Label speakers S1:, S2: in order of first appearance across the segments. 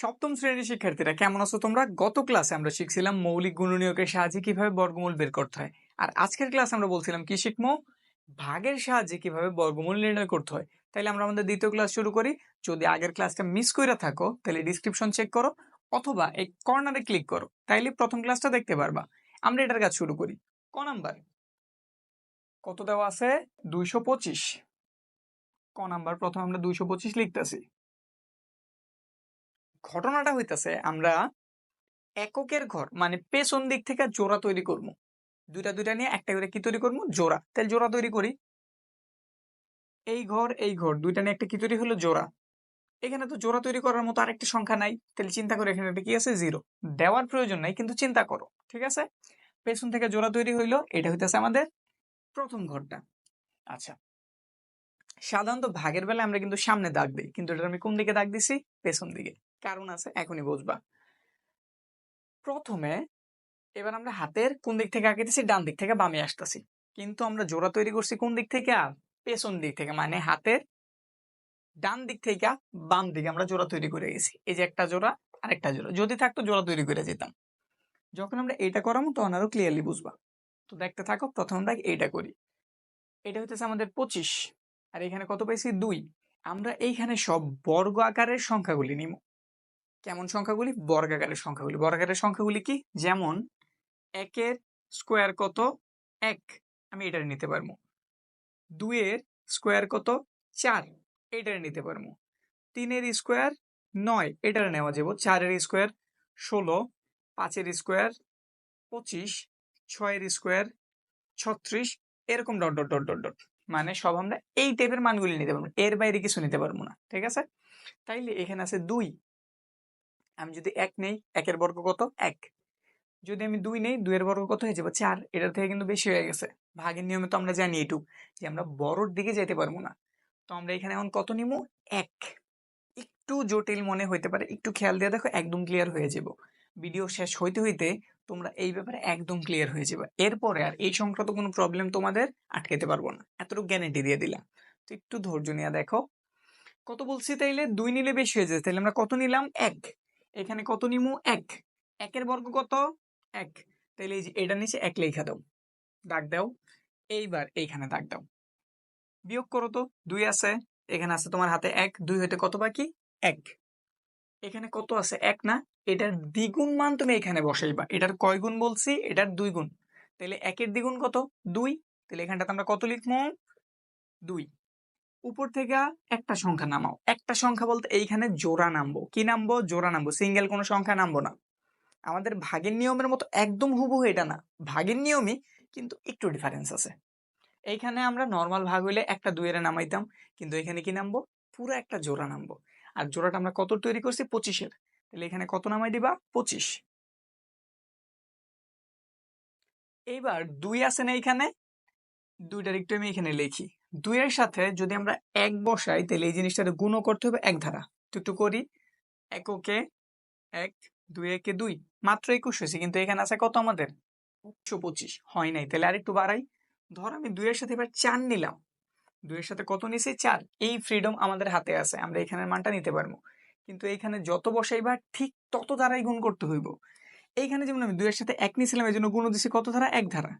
S1: সপ্তম শ্রেণির শিক্ষার্থীরা, কেমন আছো তোমরা? গত ক্লাসে আমরা শিখছিলাম মৌলিক গুণনীয়কের সাহায্যে কীভাবে বর্গমূল বের করতে হয়। আর আজকের ক্লাসে আমরা বলছিলাম কি শিখব? ভাগের সাহায্যে কীভাবে বর্গমূল নির্ণয় করতে হয়। তাহলে আমরা আমাদের দ্বিতীয় ক্লাস শুরু করি। যদি আগের ক্লাসটা মিস করে থাকো তাহলে ডিসক্রিপশন চেক করো, অথবা এই কর্নারে ক্লিক করো। তাইলে প্রথম ক্লাসটা দেখতে পারবা। আমরা এটার কাজ শুরু করি। ক নাম্বার? কত দেওয়া আছে? দুইশো পঁচিশ। ক নাম্বার? প্রথম আমরা দুইশো পঁচিশ লিখতেছি। ঘটনাটা হইতাছে, আমরা এককের ঘর মানে পেছন দিক থেকে জোড়া তৈরি করব দুইটা দুইটা নিয়ে একটা করে কি তৈরি করব জোড়া। তাহলে জোড়া তৈরি করি। এই ঘর এই ঘর, দুইটা নিয়ে একটা কি তৈরি হলো? জোড়া। এখানে তো জোড়া তৈরি করার মতো আরেকটা সংখ্যা নাই। তাহলে চিন্তা করে, এখানে একটা কি আছে? জিরো। দেওয়ার প্রয়োজন নাই, কিন্তু চিন্তা করো, ঠিক আছে? পেছন থেকে জোড়া তৈরি হইল, এটা হইতেছে আমাদের প্রথম ঘরটা। আচ্ছা। সাধারণত ভাগের বেলা আমরা কিন্তু সামনে দাগ দিই, কিন্তু এটা আমি কোন দিকে দাগ দিছি? পেছন দিকে। কারণ আছে, এখনই বুঝবা। প্রথমে এবার আমরা হাতের কোন দিক থেকে আঁকিতেছি ডান দিক থেকে বামে আসতেছি। কিন্তু আমরা জোড়া তৈরি করছি কোন দিক থেকে? পেছন দিক থেকে মানে হাতের ডান দিক থেকে বাম দিকে আমরা জোড়া তৈরি করে গেছি। এই যে একটা জোড়া আর একটা জোড়া। যদি থাকতো জোড়া তৈরি করে যেতাম। যখন আমরা এটা করামো, তখন আরও ক্লিয়ারলি বুঝবা। তো দেখতে থাকো, প্রথম আমরা এইটা করি। এটা হইতেছে আমাদের পঁচিশ। আর এখানে কত পেয়েছি দুই। আমরা এইখানে সব বর্গ আকারের সংখ্যাগুলি নিব কেমন সংখ্যাগুলি? বর্গাকারের সংখ্যাগুলি। বর্গাকারের সংখ্যাগুলি কি? যেমন একের স্কোয়ার কত? এক। আমি এটার নিতে পারব। দুইয়ের স্কোয়ার কত? চার। এটার নিতে পারব। তিনের স্কোয়ার নয়। এটার নেওয়া যাব। চারের স্কোয়ার ষোলো, পাঁচের স্কোয়ার পঁচিশ, ছয়ের স্কোয়ার ছত্রিশ, এরকম dot dot dot dot dot. মানে সব আমরা এই টাইপের মানগুলি নিতে পারব। এর বাইরে কিছু নিতে পারব না। ঠিক আছে? তাইলে এখানে আছে দুই। আমি যদি এক নেই, একের বর্গ কত? এক। যদি আমি দুই নেই, দুইয়ের বর্গ কত হয়ে যাবে? চার। এটার থেকে কিন্তু বেশি হয়ে গেছে। ভাগের নিয়মে তো আমরা জানি এটুক যে আমরা বড়র দিকে যেতে পারব না। তো আমরা এখানে এখন কত নিব? এক। একটু জটিল মনে হইতে পারে। একটু খেয়াল দিয়ে দেখো, একদম ক্লিয়ার হয়ে যাব ভিডিও শেষ হইতে হইতে তোমরা এই ব্যাপারে একদম ক্লিয়ার হয়ে যাবে এরপরে আর এই সংক্রান্ত কোনো প্রবলেম তোমাদের আটকাতে পারব না। এতটুকু গ্যারেন্টি দিয়ে দিলাম। তো একটু ধৈর্য নিয়ে দেখো। কত বলছি তাইলে? দুই নিলে বেশি হয়ে যায় তাহলে আমরা কত নিলাম? এক। এখানে কত নিমু? এক। একের বর্গ কত? এক। তাহলে এই যে এটা নিচে এক লেখা দাও। দাগ দাও। এইবার এইখানে দাগ দাও। বিয়োগ করো তো। দুই আছে। এখানে আছে তোমার হাতে এক। দুই হইতে কত বাকি? এক। এখানে কত আছে? এক না? এটার দ্বিগুণ মান তুমি এখানে বসাইবা। এটার কয় গুণ বলছি? এটার দুই গুণ। তাহলে একের দ্বিগুণ কত? দুই। তাহলে এখানটাতে আমরা কত লিখব দুই। উপর থেকে একটা সংখ্যা নামাও। একটা সংখ্যা বলতে এইখানে জোড়া নামবো। কি নামবো? জোড়া নামবো। সিঙ্গেল কোনো সংখ্যা নামবো না। আমাদের ভাগের নিয়মের মতো একদম হুবহু এটা না। ভাগের নিয়মই কিন্তু একটু ডিফারেন্স আছে। এইখানে আমরা নর্মাল ভাগ হইলে একটা দুইয়ের নামাইতাম। কিন্তু এখানে কি নামবো? পুরো একটা জোড়া নামবো। আর জোড়াটা আমরা কত তৈরি করছি? পঁচিশের। তাহলে এখানে কত নামাই দিবা? পঁচিশ। এইবার দুই আছে না এখানে দুইটার একটু আমি এখানে লিখি। দুইয়ের সাথে যদি আমরা এক বসাই, তাহলে এই জিনিসটাতে গুণও করতে হবে এক ধারা। তো একটু করি। এককে এক, দুই, একে দুই। মাত্র একুশ হয়েছে, কিন্তু এখানে আছে কত আমাদের? একশো পঁচিশ। হয় নাই, তাহলে আরেকটু বাড়াই। ধর আমি দুইয়ের সাথে এবার চার নিলাম। দুইয়ের সাথে কত নিছি চার। এই ফ্রিডম আমাদের হাতে আছে, আমরা এখানের মানটা নিতে পারব। কিন্তু এইখানে যত বসাইবা ঠিক তত দ্বারাই গুণ করতে হইব। এইখানে যেমন আমি দুইয়ের সাথে এক নিয়েছিলাম এই জন্য গুণ দিছি কত ধারা? এক ধারা।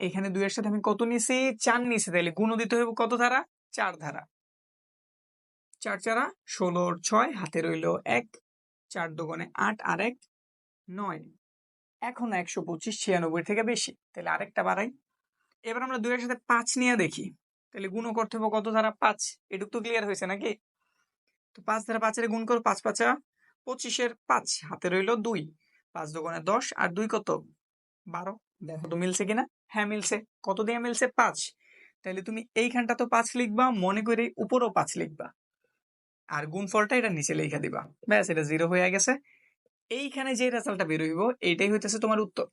S1: এখানে দুইয়ের সাথে আমি কত নিছি চার নিছি তাহলে গুণ দিতে হইব কত ধারা? চার ধারা। চার চারা ষোলোর ছয়, হাতে রইল এক। চার দোকানে আট আর এক নয়। এখন একশো পঁচিশ, ছিয়ানব্বই থেকে বেশি। তাহলে আরেকটা বাড়াই। এবার আমরা দুইয়ের সাথে পাঁচ নিয়ে দেখি। তাহলে গুণও করতে হবে কত ধারা? পাঁচ। এটুক তো ক্লিয়ার হয়েছে নাকি? তো পাঁচ ধারা পাঁচের গুণ করো, পাঁচ পাঁচা পঁচিশের পাঁচ। হাতে রইল দুই। পাঁচ দোকানে দশ, আর দুই কত? বারো। দেখো তো মিলছে কিনা? হ্যাঁ মিলছে। কত দিয়ে মিলছে? পাঁচ। তাহলে তুমি এইখানটা তো পাঁচ লিখবা, মনে করে উপরেও পাঁচ লিখবা। আর গুণফলটা এটা নিচে লেখা দিবা। ব্যাস, এটা জিরো হয়ে গেছে। এইখানে যে রেজাল্টটা বের হইব এইটাই হইতেছে তোমার উত্তর।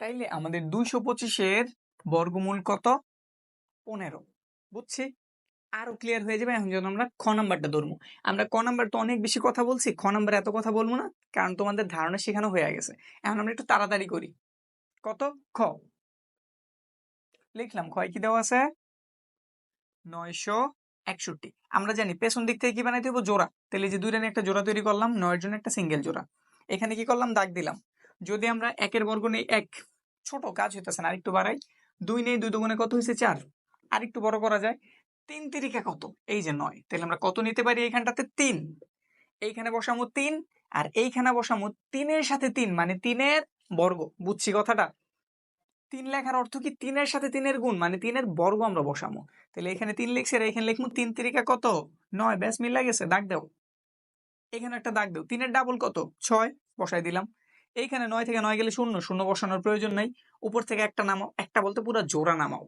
S1: তাইলে আমাদের দুইশো পঁচিশের বর্গমূল কত? পনেরো। বুঝছি? আরও ক্লিয়ার হয়ে যাবে। এখন যখন আমরা খ নাম্বারটা ধরবো। আমরা ক নাম্বার তো অনেক বেশি কথা বলছি, খ নাম্বার এত কথা বলব না, কারণ তোমাদের ধারণা শেখানো হয়ে গেছে। এখন আমরা একটু তাড়াতাড়ি করি। কত? খ। লিখলাম ক্ষয় কি দেওয়া আছে? নয়শো একষট্টি। আমরা জানি পেছন দিক থেকে কি বানাইতে হবে জোড়া। তাহলে যে দুইটা নিয়ে একটা জোড়া তৈরি করলাম, নয়ের জন্য একটা সিঙ্গেল জোড়া। এখানে কি করলাম? দাগ দিলাম। যদি আমরা একের বর্গ নেই এক, ছোট কাজ হইতেছে না, আরেকটু বাড়াই। দুই নেই দুই দুগুণে কত হয়েছে চার। আরেকটু বড় করা যায়। তিন তিরিকা কত? এই যে নয়। তাহলে আমরা কত নিতে পারি এইখানটাতে? তিন। এইখানে বসামো তিন, আর এইখানে বসামো তিনের সাথে তিন মানে তিনের বর্গ, বুঝছি কথাটা? তিন লেখার অর্থ কি তিনের সাথে তিনের গুণ? মানে তিনের বর্গ আমরা বসামো তাহলে এখানে তিন লিখছে আর এখানে লিখব তিন তিরিকা কত? নয়, ব্যাস মিলা গেছে, দাগ দাও। এখানে একটা দাগ দাও, তিনের ডাবল কত? ছয়, বসাই দিলাম। এইখানে নয় থেকে নয় গেলে শূন্য শূন্য বসানোর প্রয়োজন নাই। উপর থেকে একটা নামাও, একটা বলতে পুরো জোড়া নামাও।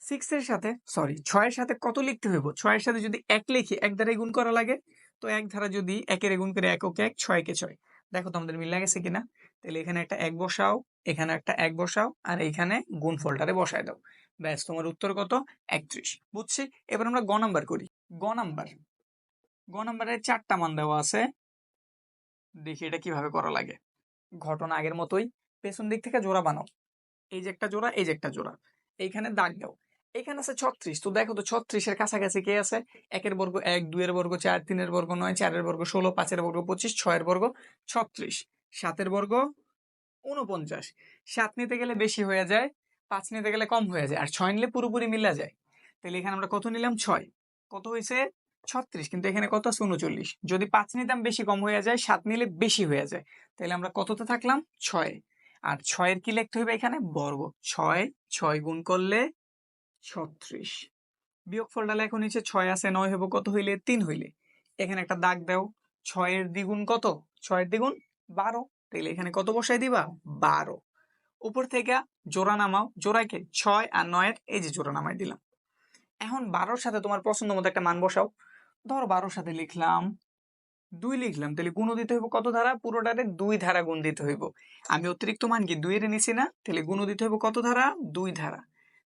S1: সিক্স এর সাথে সরি ছয়ের সাথে কত লিখতে হইব? ছয়ের সাথে যদি এক লিখি, এক দ্বারাই গুণ করা লাগে, তো এক ধারা যদি একের গুণ করে একক এক, ছয়কে ছয়। দেখো তো আমাদের মিলা গেছে কিনা? তাহলে এখানে একটা এক বসাও, এখানে একটা এক বসাও, আর এইখানে গুণ ফলটারে বসায় দাও। ব্যাস, তোমার উত্তর কত? একত্রিশ। বুঝছি? এবার আমরা গ নাম্বার করি। গ নাম্বার। গ নাম্বারের চারটা মান দেওয়া আছে। দেখি এটা কীভাবে করা লাগে। ঘটনা আগের মতোই। পেছন দিক থেকে জোড়া বানাও। এই যে একটা জোড়া, এই যে একটা জোড়া। এইখানে দাগ দাও। এখানে আছে ছত্রিশ। তো দেখো তো ছত্রিশের কাছাকাছি কে আছে? একের বর্গ এক, দুইয়ের বর্গ চার, তিনের বর্গ নয়, চারের বর্গ ষোলো, পাঁচের বর্গ পঁচিশ, ছয়ের বর্গ ছত্রিশ। সাতের বর্গ উনপঞ্চাশ সাত নিতে গেলে বেশি হয়ে যায়, পাঁচ নিতে গেলে কম হয়ে যায়, আর ছয় নিলে পুরোপুরি মিলা যায়। তাহলে এখানে আমরা কত নিলাম? ছয়। কত হয়েছে ছত্রিশ। কিন্তু এখানে কত আছে? উনচল্লিশ যদি পাঁচ নিতাম বেশি কম হয়ে যায়, সাত নিলে বেশি হয়ে যায়। তাহলে আমরা কততে থাকলাম? ছয়। আর ছয়ের কি লিখতে হবে এখানে? বর্গ। ছয় ছয় গুণ করলে ছত্রিশ। বিয়োগ ফলটা লেখো নিচে ছয় আছে, নয় হইব কত হইলে? তিন হইলে। এখানে একটা দাগ দাও। ছয়ের দ্বিগুণ কত? ছয়ের দ্বিগুণ বারো। তাহলে এখানে কত বসাই দিবা? বারো। উপর থেকে জোড়া নামাও। জোড়াকে ছয় আর নয়ের, এই যে জোড়া নামাই দিলাম। এখন বারোর সাথে তোমার পছন্দ মতো একটা মান বসাও। ধরো বারোর সাথে লিখলাম দুই লিখলাম। তাহলে গুণ দিতে হইব কত ধারা? পুরোটারে দুই ধারা গুণ দিতে হইব। আমি অতিরিক্ত মান কি দুইয়ের নিছি না? তাহলে গুণ দিতে হইব কত ধারা? দুই ধারা।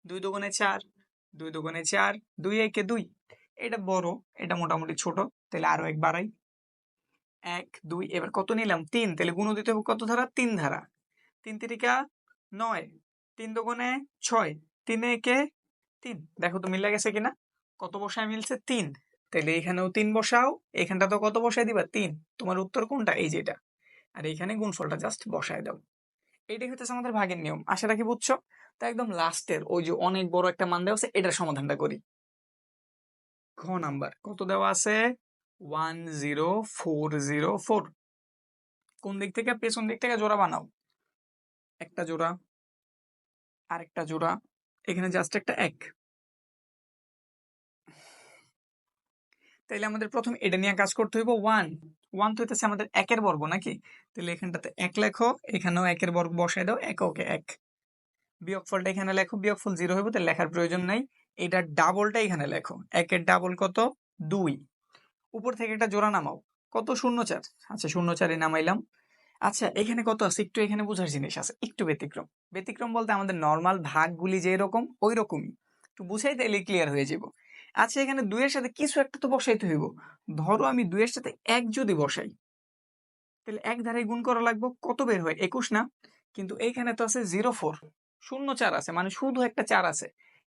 S1: দুই দোকানে চার, দুই দোকানে চার, দুই একে দুই। এটা বড়, এটা মোটামুটি ছোট, তাহলে আরও এক বাড়াই। এক, দুই, এবার কত নিলাম? তিন, তাহলে গুণ দিতে হবে কত ধারা? তিন ধারা। তিন তিরিকা নয়, তিন দোকানে ছয়, তিনে একে তিন। দেখো তো মিলা গেছে কিনা? কত বসায় মিলছে? তিন। তাহলে এখানেও তিন বসাও এখানটা তো কত বসায় দিবা? তিন। তোমার উত্তর কোনটা? এই যেটা আর এইখানে গুণফলটা জাস্ট বসায় দাও। এইটাই হচ্ছে আমাদের ভাগের নিয়ম। আশা রাখি বুঝছ? তো একদম লাস্টের, ওই যে অনেক বড় একটা মান দেওয়া আছে, এটার সমাধানটা করি। ঘ নাম্বার, কত দেওয়া আছে? One zero four zero four. কোন দিক থেকে? পেছন দিক থেকে জোড়া বানাও। একটা জোড়া, আরেকটা জোড়া, এখানে জাস্ট একটা এক। তাইলে আমাদের প্রথম এটা নিয়ে কাজ করতে হইব, ওয়ান। ওয়ান তো হইতেছে আমাদের একের বর্গ নাকি? তাহলে এখানটাতে এক লেখো, এখানেও একের বর্গ বসাই দাও এক ওকে এক। বিয়োগফলটা এখানে লেখো, বিয়োগফল জিরো হইব, তাহলে লেখার প্রয়োজন নাই। এটা ডাবলটা এখানে লেখো, একের ডাবল কত? দুই। উপর থেকে একটা জোড়া নামাও, কত? শূন্য চার আচ্ছা শূন্য চারে নামাইলাম। আচ্ছা এখানে কত আছে? একটু এখানে বোঝার জিনিস আছে, একটু ব্যতিক্রম। ব্যতিক্রম বলতে আমাদের নর্মাল ভাগগুলি যে রকম ওই রকমই একটু বুঝাই তাইলে ক্লিয়ার হয়ে যাব আচ্ছা এখানে দুইয়ের সাথে কিছু একটা তো বসাইতে হইব। ধরো আমি দুইয়ের সাথে এক যদি বসাই, তাহলে এক ধারায় গুণ করা লাগবে কত বের হয়? একুশ না? কিন্তু এইখানে তো আছে জিরো ফোর। শূন্য চার আছে মানে শুধু একটা চার আছে।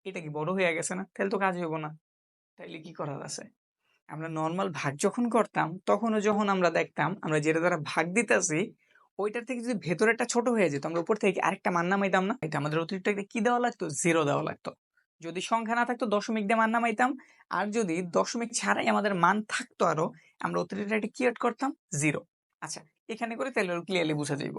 S1: এটা কি বড় হয়ে গেছে না? তাহলে তো কাজ হইব না। তাইলে কি করার আছে? আমরা নর্মাল ভাগ যখন করতাম, তখনও যখন আমরা দেখতাম, আমরা যেটা দ্বারা ভাগ দিতেছি, ওইটার থেকে যদি ভেতরেরটা ছোট হয়ে যেত, আমরা উপর থেকে আরেকটা মান নামাইতাম না? এটা আমাদের অতিরিক্ত কি দেওয়া লাগতো? জিরো দেওয়া লাগতো। যদি সংখ্যা না থাকতো দশমিক দিয়ে মান নামাইতাম। আর যদি দশমিক ছাড়াই আমাদের মান থাকতো আরও, আমরা অতিরিক্ত একটা কি অ্যাড করতাম? জিরো আচ্ছা এখানে করে তাহলে ক্লিয়ারলি বুঝা যাইব।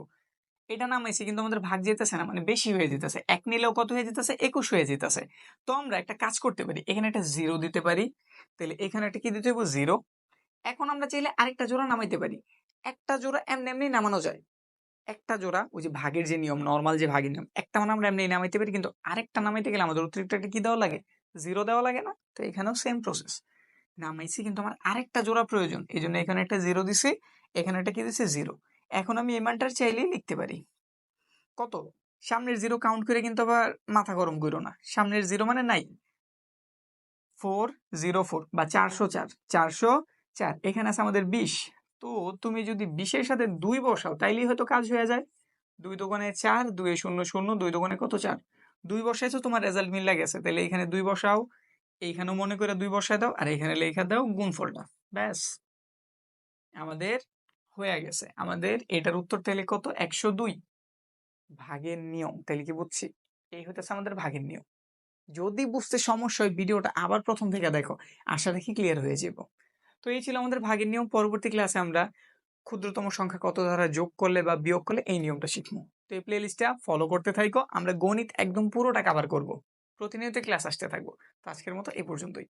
S1: এটা নামাইছি কিন্তু আমাদের ভাগ যেতেছে না মানে বেশি হয়ে যেতেছে। এক নিলেও কত হয়ে যেতেছে? একুশ হয়ে যেতেছে। তো আমরা একটা কাজ করতে পারি। এখানে একটা জিরো দিতে পারি। তাহলে এখানে একটা কি দিতে হইব? জিরো এখন আমরা চাইলে আরেকটা জোড়া নামাইতে পারি। একটা জোড়া এমনি এমনি নামানো যায়। একটা জোড়া, ওই যে ভাগের যে নিয়ম নর্মাল যে ভাগের নিয়ম, একটা মানে আমরা এমনি নামাইতে পারি, কিন্তু আরেকটা নামাইতে গেলে আমাদের অতিরিক্ত একটা কি দেওয়া লাগে? জিরো দেওয়া লাগে না। তো এখানেও সেম প্রসেস নামাইছি কিন্তু আমার আরেকটা জোড়া প্রয়োজন এই জন্য এখানে একটা জিরো দিছি, এখানে একটা কি দিছে? জিরো এখন আমি এই মানটার চাইলেই লিখতে পারি। কত? সামনের জিরো কাউন্ট করে কিন্তু আবার মাথা গরম করো না। সামনের জিরো মানে নাই। ফোর জিরো ফোর বা চারশো চার চারশো চার। এখানে আছে আমাদের বিশ। তো তুমি যদি বিশের সাথে দুই বসাও, তাইলেই হয়তো কাজ হয়ে যায়। দুই দোকানে চার, দুই শূন্য শূন্য, দুই দোকানে কত চার? দুই বসাইছো, তোমার রেজাল্ট মিলে গেছে। তাহলে এখানে দুই বসাও এইখানেও মনে করে দুই বসায় দাও, আর এখানে লেখা দাও গুণফলটা ব্যাস। আমাদের হয়ে গেছে। আমাদের এটার উত্তর তাহলে কত? একশো দুই। ভাগের নিয়ম তাহলে কি বুঝছি? এই হতেছে আমাদের ভাগের নিয়ম। যদি বুঝতে সমস্যা হয়, ভিডিওটা আবার প্রথম থেকে দেখো। আশা রাখি ক্লিয়ার হয়ে যাব তো এই ছিল আমাদের ভাগের নিয়ম। পরবর্তী ক্লাসে আমরা ক্ষুদ্রতম সংখ্যা কত দ্বারা যোগ করলে বা বিয়োগ করলে এই নিয়মটা শিখব। তো এই প্লে লিস্টটা ফলো করতে থাকো আমরা গণিত একদম পুরোটা কাভার করব। প্রতিনিয়ত ক্লাস আসতে থাকব। তো আজকের মতো এই পর্যন্তই।